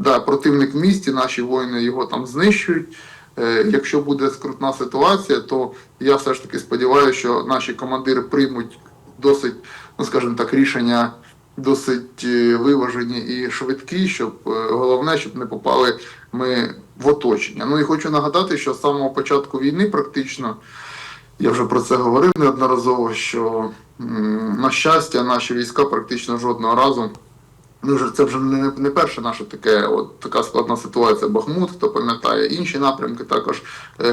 да, противник в місті, наші воїни його там знищують. Е, Якщо буде скрутна ситуація, то я все ж таки сподіваюся, що наші командири приймуть досить, ну скажімо так, рішення досить е, виважені і швидкі, щоб е, головне, щоб не попали ми в оточення. Ну і хочу нагадати, що з самого початку війни практично. Я вже про це говорив неодноразово, що на щастя, наші війська практично жодного разу. Ну, вже це вже не, не перше наше таке, от така складна ситуація. Бахмут, хто пам'ятає, інші напрямки, також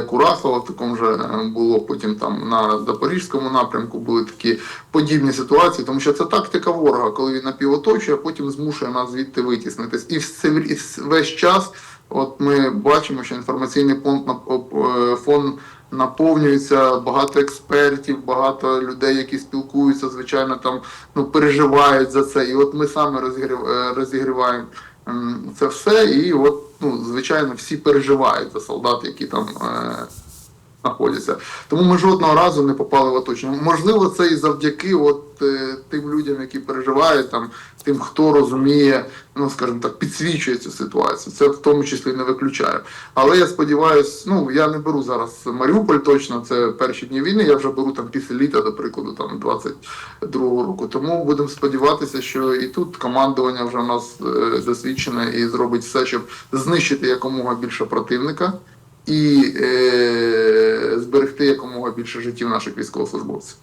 Курахова в такому же е, було. Потім там на Запорізькому напрямку були такі подібні ситуації, тому що це тактика ворога, коли він напівоточує, а потім змушує нас звідти витіснитись. І все, весь час, от ми бачимо, що інформаційний е, фон наповнюється багато експертів, багато людей, які спілкуються, звичайно, там ну переживають за це. І от ми саме е, розігріваємо це все. І от, ну, звичайно, всі переживають за солдат, які там. Знаходяться. Тому ми жодного разу не попали в оточення. Можливо, це і завдяки от е, тим людям, які переживають, там тим, хто розуміє, ну скажімо так, підсвічує цю ситуацію. Це в тому числі не виключаю. Але я сподіваюся, ну я не беру зараз Маріуполь точно, це перші дні війни. Я вже беру там після літа, до прикладу, там 22-го року. Тому будемо сподіватися, що і тут командування вже у нас е, досвідчене і зробить все, щоб знищити якомога більше противника і е, зберегти якомога більше життів наших військовослужбовців.